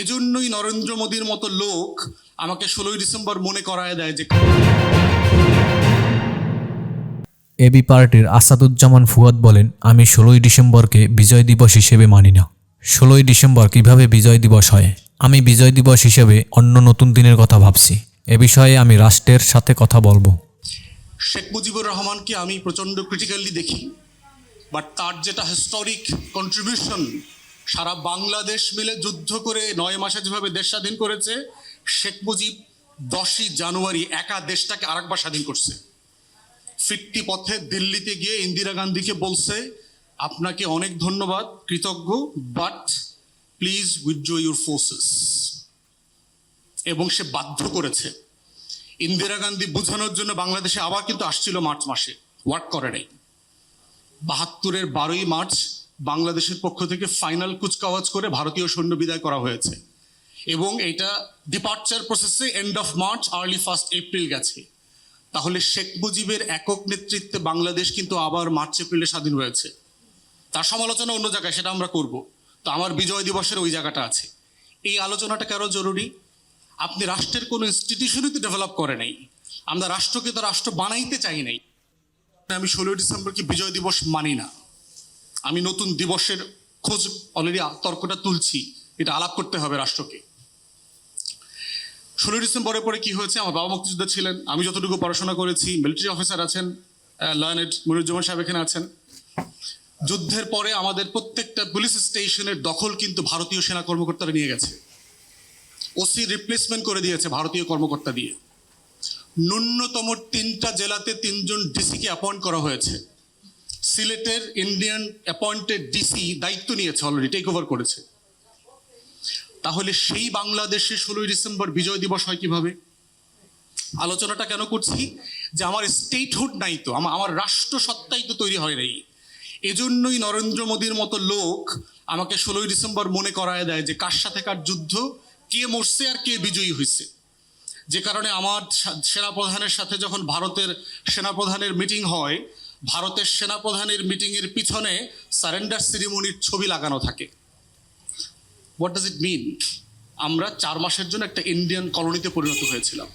এজন্যই নরেন্দ্র মোদীর মতো লোক আমাকে ষোলোই ডিসেম্বর মনে করায় দেয় যে এবি পার্টির আসাদুজ্জামান ফুয়াদ বলেন আমি ষোলোই ডিসেম্বরকে বিজয় দিবস হিসেবে মানি না। ষোলোই ডিসেম্বর কীভাবে বিজয় দিবস হয়? আমি বিজয় দিবস হিসেবে অন্য নতুন দিনের কথা ভাবছি। এ বিষয়ে আমি রাষ্ট্রের সাথে কথা বলব। শেখ মুজিবুর রহমানকে আমি প্রচণ্ড ক্রিটিক্যালি দেখি বাট তার যেটা হিস্টোরিক কন্ট্রিবিউশন সারা বাংলাদেশ মিলে যুদ্ধ করে নয় মাসে যেভাবে দেশ স্বাধীন করেছে, শেখ মুজিব দশই জানুয়ারি একা দেশটাকে আরেকবার স্বাধীন করছে। ফিরতি পথে দিল্লিতে গিয়ে ইন্দিরা গান্ধীকে বলছে, আপনাকে অনেক ধন্যবাদ, কৃতজ্ঞ but please withdraw your forces এবং সে বাধ্য করেছে। ইন্দিরা গান্ধী বোঝানোর জন্য বাংলাদেশে আবার কিন্তু আসছিল মার্চ মাসে ওয়ার্ক করে নাই। বাহাত্তরের বারোই মার্চ বাংলাদেশের পক্ষ থেকে ফাইনাল কুচকাওয়াজ করে ভারতীয় সৈন্য বিদায় করা হয়েছে। এবং এটা ডিপার্চার প্রসেসে end of March early first April গেছে। তাহলে শেখ মুজিবের একক নেতৃত্বে বাংলাদেশ কিন্তু আবার মার্চ, এপ্রিলে স্বাধীন হয়েছে। তার সমালোচনা অন্য জায়গায়, সেটা আমরা করব। তো আমার বিজয় দিবসের ওই জায়গাটা আছে। এই আলোচনাটা কেন জরুরি? আপনি রাষ্ট্রের কোনো ইনস্টিটিউশনই তো ডেভেলপ করে নাই। আমরা রাষ্ট্রকে তো রাষ্ট্র বানাইতে চাই নাই। আমি ষোলোই ডিসেম্বরকে বিজয় দিবস মানি না। আমি নতুন দিবসের খোঁজ অলরেডি তর্কটা তুলছি। এটা আলাপ করতে হবে রাষ্ট্রকে। ষোলোই ডিসেম্বরের পরে কি হয়েছে? আমার বাবা মুক্তিযোদ্ধা ছিলেন। আমি যতটুকু পড়াশোনা করেছি মিলিটারি অফিসার আছেন লয়নেট মনিরুজ্জামান সাহেব এখানে আছেন। যুদ্ধের পরে আমাদের প্রত্যেকটা পুলিশ স্টেশনের দখল কিন্তু ভারতীয় সেনা কর্মকর্তারা নিয়ে গেছে। ওসি রিপ্লেসমেন্ট করে দিয়েছে ভারতীয় কর্মকর্তা দিয়ে। ন্যূনতম তিনটা জেলাতে তিনজন ডিসিকে অ্যাপয়েন্ট করা হয়েছে। সিলেটের ইন্ডিয়ান অ্যাপয়েন্টেড ডিসি দায়িত্ব নিয়েছে অলরেডি টেক ওভার করেছে। তাহলে সেই বাংলাদেশে ষোলোই ডিসেম্বর বিজয় দিবস হয় কীভাবে? আলোচনাটা কেন করছি? যে আমার স্টেটহুড নাই তো আমার রাষ্ট্র সত্তাই তো তৈরি হয় নাই। এজন্যই নরেন্দ্র মোদীর মতো লোক আমাকে ষোলোই ডিসেম্বর মনে করায় দেয় যে কার সাথে কার যুদ্ধ, কে মরছে আর কে বিজয়ী হয়েছে যে কারণে আমার সেনাপ্রধানের সাথে যখন ভারতের সেনাপ্রধানের মিটিং হয় ভারতের সেনাপ্রধানের মিটিংয়ের পিছনে সারেন্ডার সিরিমনির ছবি লাগানো থাকে। হোয়াট ডাজ ইট মিন আমরা চার মাসের জন্য একটা ইন্ডিয়ান কলোনিতে পরিণত হয়েছিলাম।